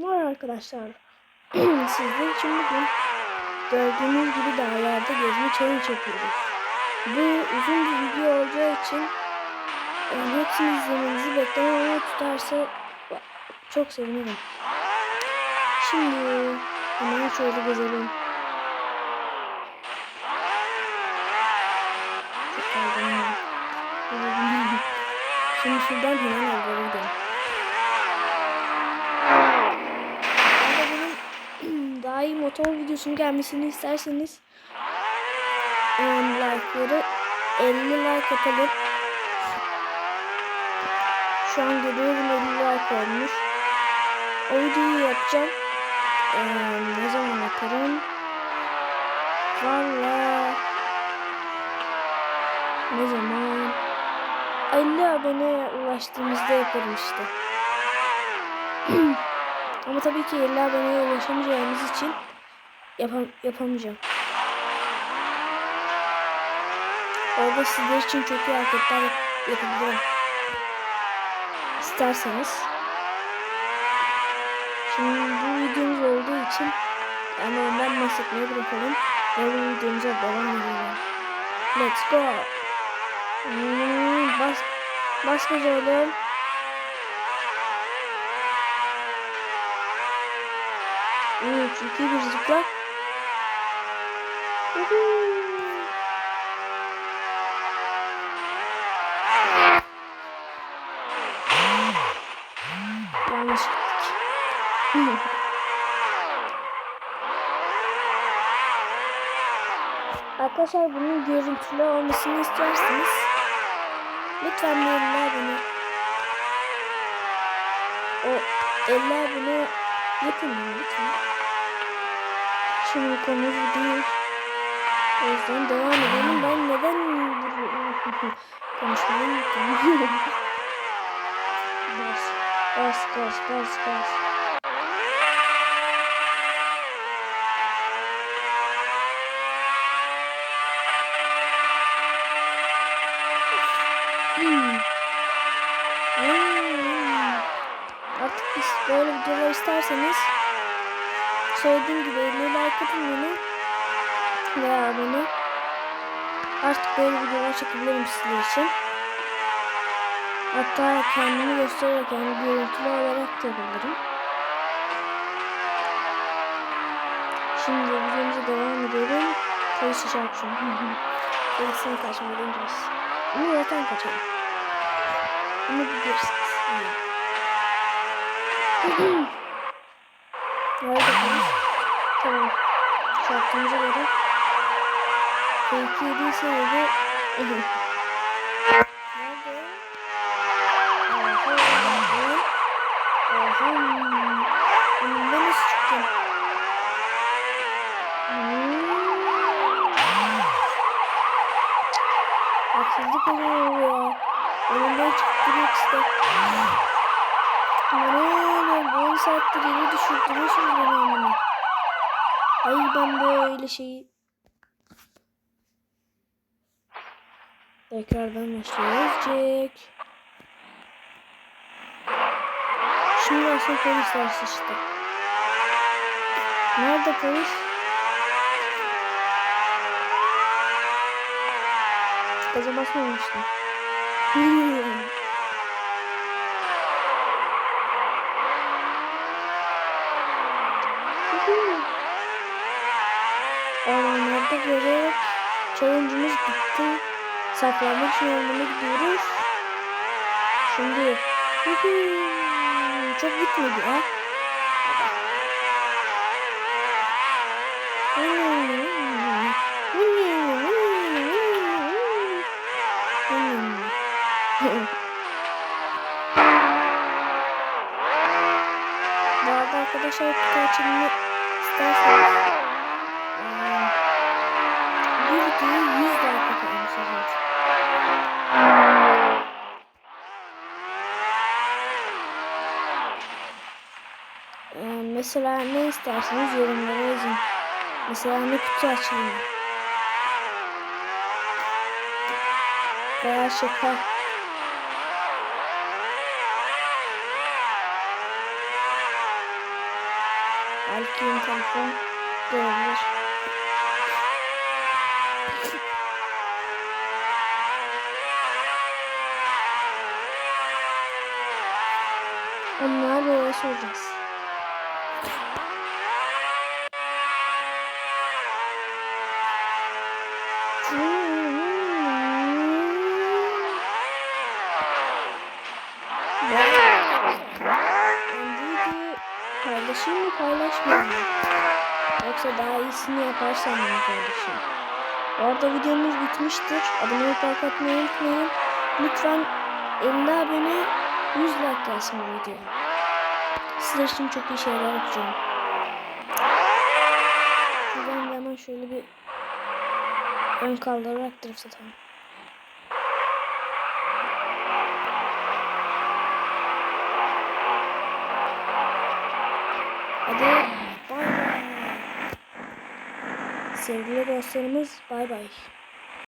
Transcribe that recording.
Var arkadaşlar. Sizler için bugün gördüğünüz gibi dağlarda gezme challenge yapıyoruz. Bu uzun bir video olacağı için yani hepsini izlemenizi beklemeye tutarsa çok sevinirim. Şimdi hemen şöyle gezelim. Şimdi şuradan hemen evlere gidelim. Eğer benim daha iyi motor videosunun gelmesini isterseniz like'ları 50 like atalım. Şu an görüyorum 50 like olmuş. O videoyu yapacağım. Ee, ne zaman yaparım? Valla ne zaman? 50 aboneye ulaştığımızda yaparım işte. Ama tabii ki 50 aboneye ulaşamayacağımız için yapam yapamayacağım. Orada sizler için çok iyi hareketler yap yapabilirim. İsterseniz. Şimdi bu videomuz olduğu için yani ondan bahsetmeyi bırakalım. Ve bu videomuza devam edelim. Let's go. Hmm, bas, bas bakalım. 3, 2, 1 zıpla. Yanlış gittik. Arkadaşlar bunun görüntülü olmasını isterseniz lütfen mailler beni. O eller bunu yapın bana lütfen. Şimdi konumuz bu değil. O yüzden devam edelim. Ben neden konuşmayı unuttum. bas, bas, bas, bas, bas. Hmm. Hmm. Artık biz böyle videolar isterseniz söylediğim gibi 50 like atın beni veya abone. Artık böyle videolar çekebilirim sizler için. Hatta kendimi göstererek yani görüntülü olarak da yapabilirim. Şimdi videomuza devam edelim. Polis şarkı. Polisin kaçmadan. Ama zaten kaçalım. Bunu bilirsiniz. Nerede polis? Tamam. Şartımıza göre. Belki yediyse yedi. Nerede? Oha. Oha. Önümde nasıl çıktın? Hmm. Haksızlık oluyor ya. Önümden çıktırıyor işte. Bana 10 saattir yere düşürdürüyorsunuz beni amına. Ay ben böyle şeyi... Tekrardan başlıyoruz Jack. Şimdi asıl polisler sıçtı. Nerede polis? Gaza basmamıştım. Ormanlarda göre challenge'ımız bitti. Saklanmak için ormana gidiyoruz. Şimdi çok gitmedi ha. Bu arada arkadaşlar kutu açılımı isterseniz bir videoyu 100 like atalım sefer. Eee, mesela ne isterseniz yorumlara yazın. Mesela ne kutu açılımı. Veya şaka. Yeni telefon görebilir. Onlar böyle mı paylaşmayayım? Yoksa daha iyisini yaparsam mı paylaşayım? Bu arada videomuz bitmiştir. Abone olup like atmayı unutmayın. Lütfen 50 abone 100 like gelsin bu videoya. Sizler için çok iyi şeyler yapacağım. Şuradan da hemen şöyle bir ön kaldırarak drift atalım. Hadi bay bay. Sevgili dostlarımız bay bay.